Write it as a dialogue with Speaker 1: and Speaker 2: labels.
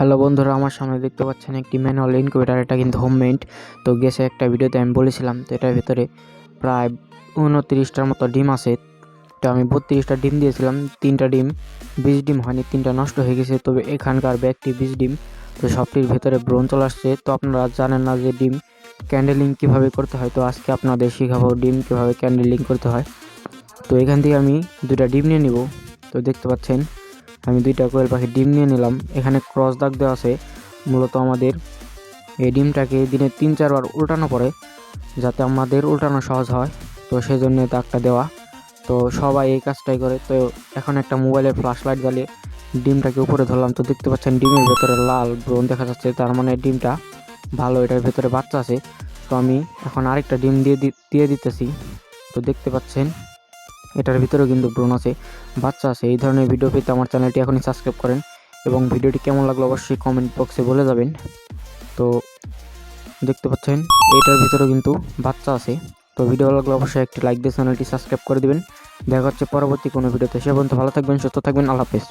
Speaker 1: Hello বন্ধুরা, আমার সামনে দেখতে পাচ্ছেন একটি ম্যানুয়াল ইনকিউবেটার, এটা কিন্তু হোমমেড তো গেছে একটা ভিডিওতে আমি বলেছিলাম তো এটার ভিতরে প্রায় উনত্রিশটার মতো ডিম আছে। তো আমি বত্রিশটা ডিম দিয়েছিলাম, তিনটা ডিম, বিশ ডিম হয়নি, তিনটা নষ্ট হয়ে গেছে। তবে এখানকার ব্যাগটি বিশ ডিম, তো সবটির ভেতরে ব্রণ চলে আসছে। তো আপনারা জানেন না যে ডিম ক্যান্ডেলিং কীভাবে করতে হয়, তো আজকে আপনাদের শেখাবো ডিম কীভাবে ক্যান্ডেলিং করতে হয়। তো এখান থেকে আমি দুটা ডিম নিয়ে নিব। তো দেখতে পাচ্ছেন আমি দুইটা কোয়েল পাখির ডিম নিয়ে নিলাম। এখানে ক্রস দাগ দেওয়া আছে। মূলত আমাদের এই ডিমটাকে দিনে তিন, চারবার উল্টানো পড়ে, যাতে আমাদের উল্টানো সহজ হয়। তো সেই জন্য দাগটা দেওয়া। তো সবাই এই কাজটাই করে। তো এখন একটা মোবাইলের ফ্ল্যাশ লাইট জ্বালিয়ে ডিমটাকে উপরে ধরলাম। তো দেখতে পাচ্ছেন ডিমের ভেতরে লাল ব্রণ দেখা যাচ্ছে। তার মানে ডিমটা ভালো এটার ভেতরে বাচ্চা আছে। তো আমি এখন আরেকটা ডিম দিয়ে দিয়ে দিতেছি। তো দেখতে পাচ্ছেন এটার ভিতরেও কিন্তু ব্রণ আছে, বাচ্চা আছে, এই ধরনের ভিডিও পেতে আমার চ্যানেলটি এখনই সাবস্ক্রাইব করেন এবং ভিডিওটি কেমন লাগল অবশ্যই কমেন্ট বক্সে বলে যাবেন। তো দেখতে পাচ্ছেন, এটার ভিতরেও কিন্তু বাচ্চা আছে। তো ভিডিও লাগলে অবশ্যই একটি লাইক দিয়ে চ্যানেলটি সাবস্ক্রাইব করে দেবেন। দেখা হচ্ছে পরবর্তী কোনো ভিডিওতে সে পর্যন্ত ভালো থাকবেন, সুস্থ থাকবেন, আল্লাহ হাফেজ।